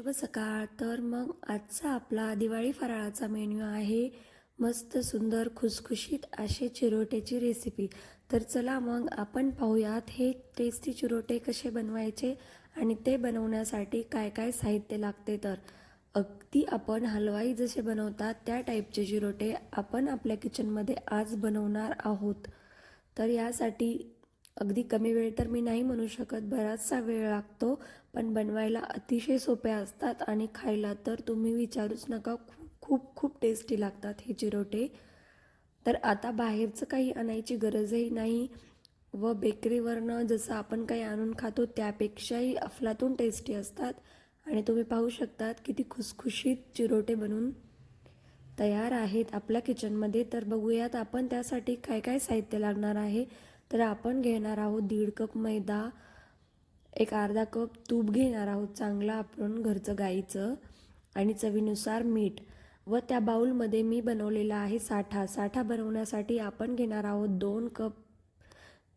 शुभ सकाळ. तर मग आजचा आपला दिवाळी फराळाचा मेन्यू आहे मस्त सुंदर खुसखुशीत असे चिरोटेची रेसिपी तर चला मग आपण पाहूयात हे टेस्टी चिरोटे कसे बनवायचे आणि ते बनवण्यासाठी काय काय साहित्य लागते. तर अगदी आपण हलवाई जसे बनवतात त्या टाईपचे चिरोटे आपण आपल्या किचनमध्ये आज बनवणार आहोत. तर यासाठी अगदी कमी वेळ तर मी नाही म्हणू शकत बराचसा वेळ लागतो पण बनवायला अतिशय सोप्या असतात आणि खायला तर तुम्ही विचारूच नका खूप खूप खूप टेस्टी लागतात हे चिरोटे. तर आता बाहेरचं काही आणायची गरजही नाही व बेकरीवरनं जसं आपण काही आणून खातो त्यापेक्षाही अफलातून टेस्टी असतात. आणि तुम्ही पाहू शकतात किती खुसखुशीत चिरोटे बनून तयार आहेत आपल्या किचनमध्ये तर बघूयात आपण त्यासाठी काय काय साहित्य लागणार आहे. तर आपण घेणार आहोत दीड कप मैदा एक अर्धा कप तूप घेणार आहोत चांगलं आपण घरचं गाईचं आणि चवीनुसार मीठ. व त्या बाऊलमध्ये मी बनवलेला आहे साठा. साठा बनवण्यासाठी आपण घेणार आहोत दोन कप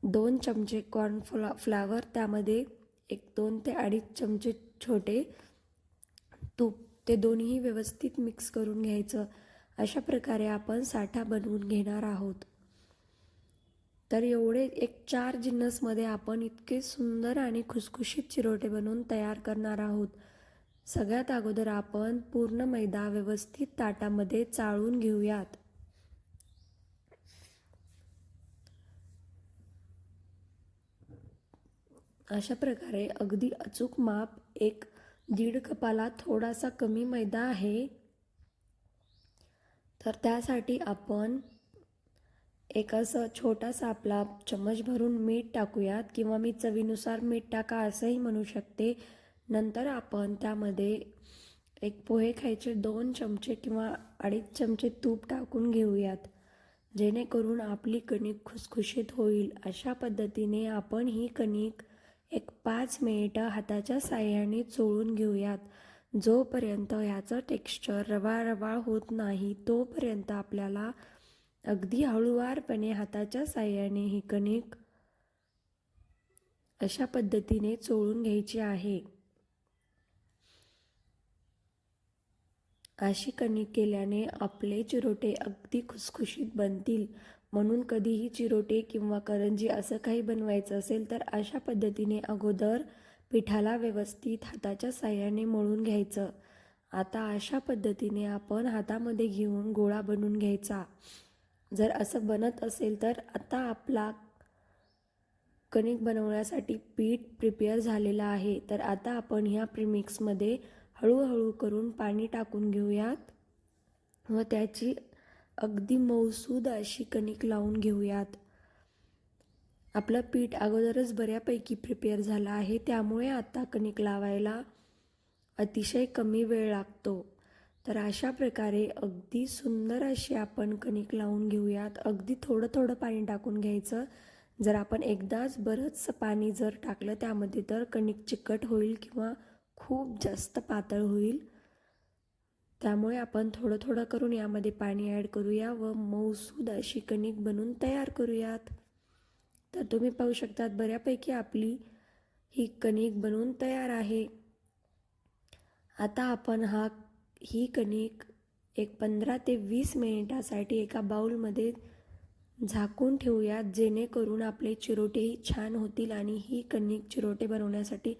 दोन चमचे कॉर्न फ्ला फ्लावर त्यामध्ये एक दोन ते अडीच चमचे छोटे तूप. ते दोन्ही व्यवस्थित मिक्स करून घ्यायचं. अशा प्रकारे आपण साठा बनवून घेणार आहोत. तर एवढे एक चार जिन्नसमध्ये आपण इतके सुंदर आणि खुसखुशीत चिरोटे बनवून तयार करणार आहोत. सगळ्यात अगोदर आपण पूर्ण मैदा व्यवस्थित ताटामध्ये चाळून घेऊयात. अशा प्रकारे अगदी अचूक माप एक दीड कपाला थोडासा कमी मैदा आहे. तर त्यासाठी आपण एक असं छोटासा आपला चम्मच भरून मीठ टाकूयात किंवा मी चवीनुसार मीठ टाका असंही म्हणू शकते. नंतर आपण त्यामध्ये एक पोहे खायचे दोन चमचे किंवा अडीच चमचे तूप टाकून घेऊयात. जेणेकरून आपली कणिक खुसखुशीत होईल. अशा पद्धतीने आपण ही कणिक एक पाच मिनिटं हाताच्या साह्याने चोळून घेऊयात. जोपर्यंत ह्याचं टेक्स्चर रवाळ रवाळ होत नाही तोपर्यंत आपल्याला अगदी हळूवारपणे हाताच्या साह्याने ही कणिक अशा पद्धतीने चोळून घ्यायची आहे. अशी कणिक केल्याने आपले चिरोटे अगदी खुसखुशीत बनतील. म्हणून कधीही चिरोटे किंवा करंजी असं काही बनवायचं असेल तर अशा पद्धतीने अगोदर पिठाला व्यवस्थित हाताच्या साह्याने मळून घ्यायचं. आता अशा पद्धतीने आपण हातामध्ये घेऊन गोळा बनवून घ्यायचा. जर असं बनत असेल तर आता आपला कणिक बनवण्यासाठी पीठ प्रिपेअर झालेलं आहे. तर आता आपण ह्या प्रीमिक्समध्ये हळूहळू करून पाणी टाकून घेऊयात व त्याची अगदी मौसूद अशी कणिक लावून घेऊयात. आपलं पीठ अगोदरच बऱ्यापैकी प्रिपेअर झालं आहे. त्यामुळे आता कणिक लावायला अतिशय कमी वेळ लागतो. तर अशा प्रकारे अगदी सुंदर अशी आपण कणिक लावून घेऊयात. अगदी थोडं थोडं पाणी टाकून घ्यायचं. जर आपण एकदाच बरंचसं पाणी जर टाकलं त्यामध्ये तर कणिक चिकट होईल किंवा खूप जास्त पातळ होईल. त्यामुळे आपण थोडं थोडं करून यामध्ये पाणी ॲड करूया व मऊसूद अशी कणिक बनवून तयार करूयात. तर तुम्ही पाहू शकतात बऱ्यापैकी आपली ही कणिक बनवून तयार आहे. आता आपण हा ही कणिक एक पंधरा ते वीस मिनिटासाठी एका बाऊलमध्ये झाकून ठेवूयात जेणेकरून आपले चिरोटेही छान होतील आणि ही कणिक चिरोटे बनवण्यासाठी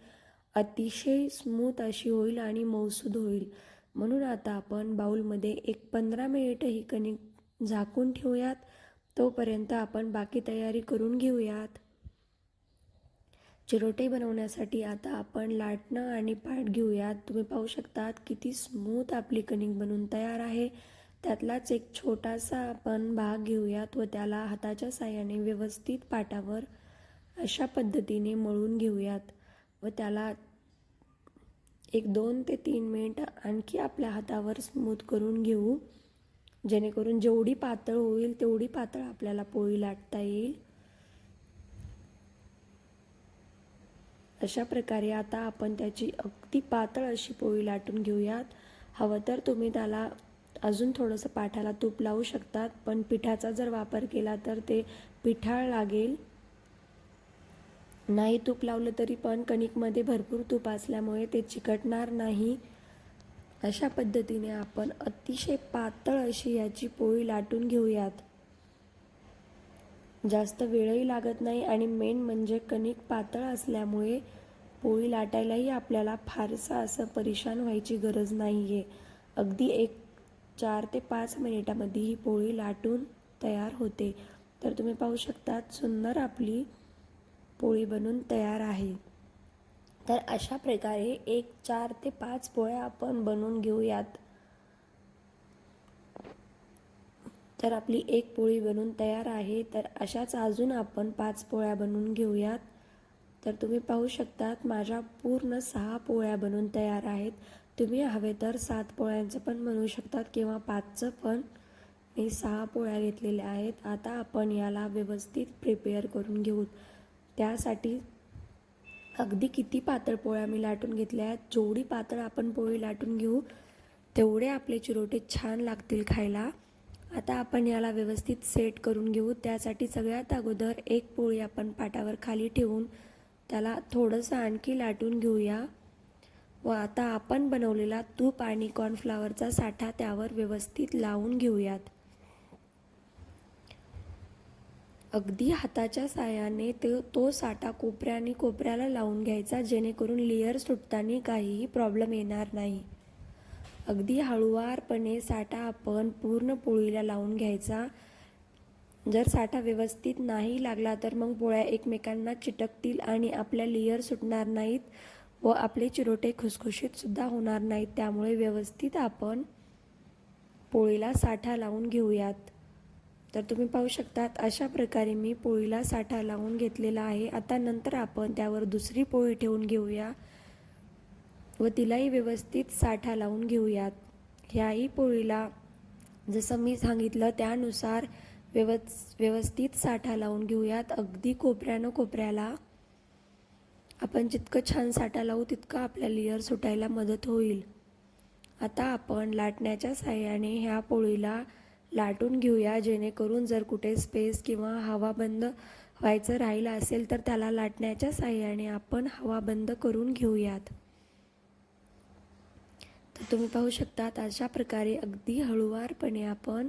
अतिशय स्मूथ अशी होईल आणि मऊसूद होईल. म्हणून आता आपण बाऊलमध्ये एक पंधरा मिनिटं ही कणिक झाकून ठेवूयात तोपर्यंत आपण बाकी तयारी करून घेऊयात. चिरोटे बनवण्यासाठी आता आपण लाटणं आणि पाट घेऊयात. तुम्ही पाहू शकतात किती स्मूथ आपली कणिक बनून तयार आहे. त्यातलाच एक छोटासा आपण भाग घेऊयात व त्याला हाताच्या साह्याने व्यवस्थित पाटावर अशा पद्धतीने मळून घेऊयात व त्याला एक दोन ते तीन मिनिट आणखी आपल्या हातावर स्मूथ करून घेऊ. जेणेकरून जेवढी पातळ होईल तेवढी पातळ आपल्याला पोळी लाटता येईल. अशा प्रकारे आता आपण त्याची अगदी पातळ अशी पोळी लाटून घेऊयात. हवं तर तुम्ही त्याला अजून थोडंसं पाठाला तूप लावू शकतात पण पिठाचा जर वापर केला तर ते पिठाळ लागेल. नाही तूप लावलं तरी पण कणिकमध्ये भरपूर तूप असल्यामुळे ते चिकटणार नाही. अशा पद्धतीने आपण अतिशय पातळ अशी याची पोळी लाटून घेऊयात. जास्त वेळही लागत नाही आणि मेन म्हणजे कणिक पातळ असल्यामुळे पोळी लाटायलाही आपल्याला फारसं असं परेशान व्हायची गरज नाही आहे अगदी एक चार ते पाच मिनिटामध्ये ही पोळी लाटून तयार होते. तर तुम्ही पाहू शकतात सुंदर आपली पोळी बनून तयार आहे. तर अशा प्रकारे एक चार ते पाच पोळ्या आपण बनवून घेऊयात. तर आपली एक पोळी बनून तयार आहे. तर अशाच अजून आपण पाच पोळ्या बनवून घेऊयात. तर तुम्ही पाहू शकतात माझ्या पूर्ण सहा पोळ्या बनवून तयार आहेत. तुम्ही हवे तर सात पोळ्यांचं पण बनवू शकतात किंवा पाचचं पण. मी सहा पोळ्या घेतलेल्या आहेत. आता आपण याला व्यवस्थित प्रिपेअर करून घेऊ त्यासाठी अगदी किती पातळ पोळ्या मी लाटून घेतल्या आहेत. जेवढी पातळ आपण पोळी लाटून घेऊ तेवढे आपले चिरोटे छान लागतील खायला. आता आपण याला व्यवस्थित सेट करून घेऊ. त्यासाठी सगळ्यात अगोदर एक पोळी आपण पाटावर खाली ठेवून त्याला थोडंसं आणखी लाटून घेऊया. व आता आपण बनवलेला तूप आणि कॉर्नफ्लावरचा साठा त्यावर व्यवस्थित लावून घेऊयात. अगदी हाताच्या साह्याने ते तो साठा कोपऱ्याने कोपऱ्याला लावून घ्यायचा जेणेकरून लेयर सुटताना काहीही प्रॉब्लेम येणार नाही. अगदी हळुवारपणे साठा आपण पूर्ण पोळीला लावून घ्यायचा. जर साठा व्यवस्थित नाही लागला तर मग पोळ्या एकमेकांना चिटकतील आणि आपल्या लेयर सुटणार नाहीत व आपले चिरोटे खुसखुशीतसुद्धा होणार नाहीत. त्यामुळे व्यवस्थित आपण पोळीला साठा लावून घेऊयात. तर तुम्ही पाहू शकतात अशा प्रकारे मी पोळीला साठा लावून घेतलेला आहे. आता नंतर आपण त्यावर दुसरी पोळी ठेवून घेऊया. व तिलाही व्यवस्थित साठा लावून घेऊयात. ह्याही पोळीला जसं मी सांगितलं त्यानुसार व्यवस् व्यवस्थित साठा लावून घेऊयात. अगदी कोपऱ्यानं कोपऱ्याला आपण जितकं छान साठा लावू तितकं आपल्या लेअर सुटायला मदत होईल. आता आपण लाटण्याच्या साह्याने ह्या पोळीला लाटून घेऊया. जेणेकरून जर कुठे स्पेस किंवा हवा बंद व्हायचं राहिलं असेल तर त्याला लाटण्याच्या साह्याने आपण हवा बंद करून घेऊयात. तुम्ही पाहू शकतात अशा प्रकारे अगदी हळुवारपणे आपण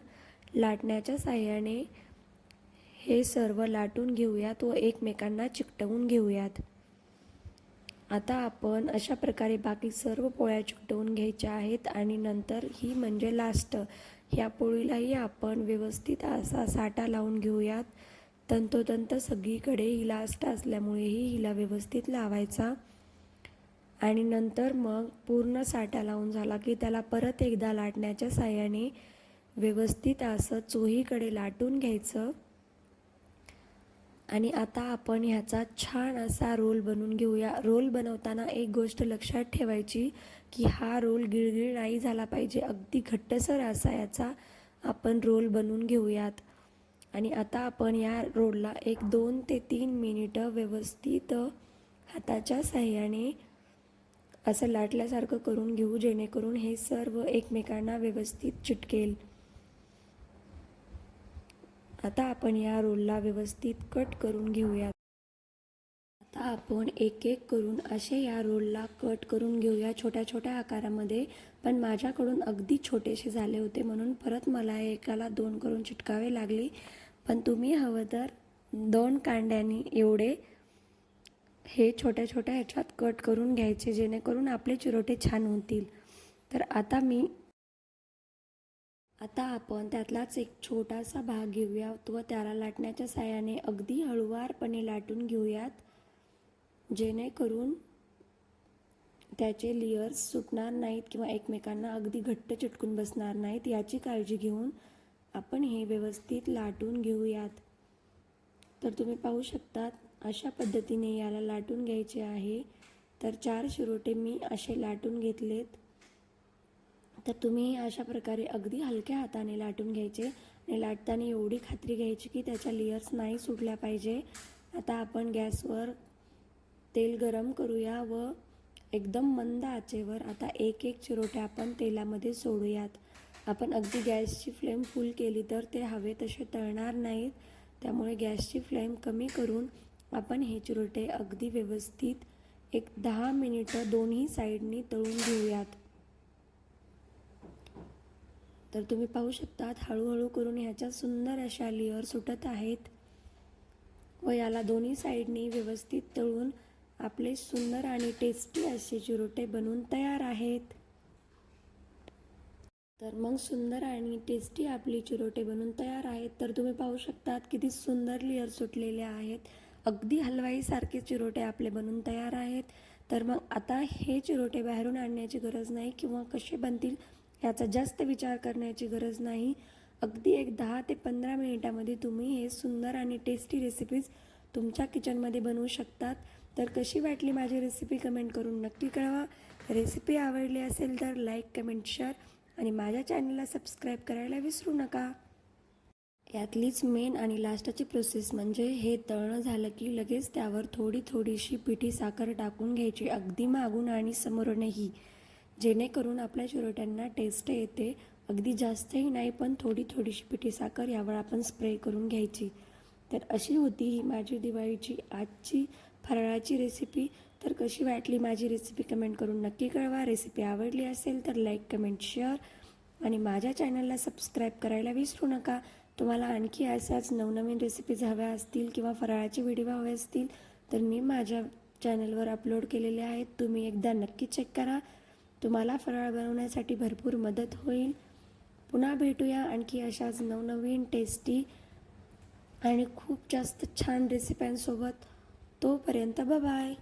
लाटण्याच्या साह्याने हे सर्व लाटून घेऊयात व एकमेकांना चिकटवून घेऊयात. आता आपण अशा प्रकारे बाकी सर्व पोळ्या चिकटवून घ्यायच्या आहेत आणि नंतर ही म्हणजे लास्ट ह्या पोळीलाही आपण व्यवस्थित असा साठा लावून घेऊयात. तंतोतंत सगळीकडे ही लास्ट असल्यामुळेही हिला व्यवस्थित लावायचा. आणि नंतर मग पूर्ण साठा लावून झाला की त्याला परत एकदा लाटण्याच्या साह्याने व्यवस्थित असं चोहीकडे लाटून घ्यायचं. आणि आता आपण ह्याचा छान असा रोल बनवून घेऊया. रोल बनवताना एक गोष्ट लक्षात ठेवायची की हा रोल गिळगिळ नाही झाला पाहिजे. अगदी घट्टसर असा याचा आपण रोल बनवून घेऊयात. आणि आता आपण या रोलला एक दोन ते तीन मिनिटं व्यवस्थित हाताच्या साह्याने असं लाटल्यासारखं करून घेऊ जेणेकरून हे सर्व एकमेकांना व्यवस्थित चिटकेल. आता आपण या रोलला व्यवस्थित कट करून घेऊयात. आता आपण एक एक करून असे या रोलला कट करून घेऊया छोट्या छोट्या आकारामध्ये पण माझ्याकडून अगदी छोटेसे झाले होते म्हणून परत मला एकाला दोन करून चिटकावे लागले. पण तुम्ही हवं तर दोन कांड्यांनी एवढे हे छोट्या छोट्या ह्याच्यात कट करून घ्यायचे जेणेकरून आपले चिरोटे छान होतील. तर आता मी आता आपण त्यातलाच एक छोटासा भाग घेऊया व त्याला लाटण्याच्या साह्याने अगदी हळुवारपणे लाटून घेऊयात. जेणेकरून त्याचे लेयर्स सुटणार नाहीत किंवा एकमेकांना अगदी घट्ट चिटकून बसणार नाहीत याची काळजी घेऊन आपण हे व्यवस्थित लाटून घेऊयात. तर तुम्ही पाहू शकतात अशा पद्धतीने याला लाटून घ्यायचे आहे. तर चार शिरोटे मी असे लाटून घेतलेत. तर तुम्ही अशा प्रकारे अगदी हलक्या हाताने लाटून घ्यायचे. आणि लाटताना एवढी खात्री घ्यायची की त्याच्या लेयर्स नाही सुटल्या पाहिजे. आता आपण गॅसवर तेल गरम करूया व एकदम मंद आचेवर आता एक एक चिरोटे आपण तेलामध्ये सोडूयात. आपण अगदी गॅसची फ्लेम फुल केली तर ते हवे तसे तळणार नाहीत. त्यामुळे गॅसची फ्लेम कमी करून आपण हे चिरोटे अगदी व्यवस्थित एक दहा मिनिटं दोन्ही साईडनी तळून घेऊयात. तर तुम्ही पाहू शकतात हळूहळू करून ह्याच्या सुंदर अशा लेअर सुटत आहेत व याला दोन्ही साईडनी व्यवस्थित तळून आपले सुंदर आणि टेस्टी असे चिरोटे बनवून तयार आहेत. तर मग सुंदर आणि टेस्टी आपली चिरोटे बनून तयार आहेत. तर तुम्ही पाहू शकतात किती सुंदर लेअर सुटलेले आहेत. अगदी हलवाईसारखे चिरोटे आपले बनून तयार आहेत. तर मग आता हे चिरोटे बाहेरून आणण्याची गरज नाही किंवा कसे बनतील याचा जास्त विचार करण्याची गरज नाही. अगदी एक दहा ते पंधरा मिनिटामध्ये तुम्ही हे सुंदर आणि टेस्टी रेसिपीज तुमच्या किचनमध्ये बनवू शकतात. तर कशी वाटली माझी रेसिपी कमेंट करून नक्की कळवा. रेसिपी आवडली असेल तर लाईक कमेंट शेअर आणि माझ्या चॅनलला सबस्क्राईब करायला विसरू नका. यातलीच मेन आणि लास्टाची प्रोसेस म्हणजे हे तळणं झालं की लगेच त्यावर थोडी थोडीशी पिठी साखर टाकून घ्यायची अगदी मागून आणि समोरूनही. जेणेकरून आपल्या चिरोट्यांना टेस्ट येते. अगदी जास्तही नाही पण थोडी थोडीशी पिठी साखर यावर आपण स्प्रे करून घ्यायची. तर अशी होती ही माझी दिवाळीची आजची फराळाची रेसिपी तर कशी वाटली माझी रेसिपी कमेंट करून नक्की कळवा. रेसिपी आवडली असेल तर लाईक कमेंट शेअर आणि माझ्या चॅनलला सबस्क्राईब करायला विसरू नका. तुम्हाला आणखी अशाच नवनवीन रेसिपीज हव्या असतील किंवा फराळाचे व्हिडिओ हवे असतील तर मी माझ्या चॅनलवर अपलोड केलेले आहेत. तुम्ही एकदा नक्की चेक करा. तुम्हाला फराळ बनवण्यासाठी भरपूर मदत होईल. पुन्हा भेटूया आणखी अशाच नवनवीन टेस्टी आणि खूप जास्त छान रेसिप्यांसोबत तोपर्यंत बाय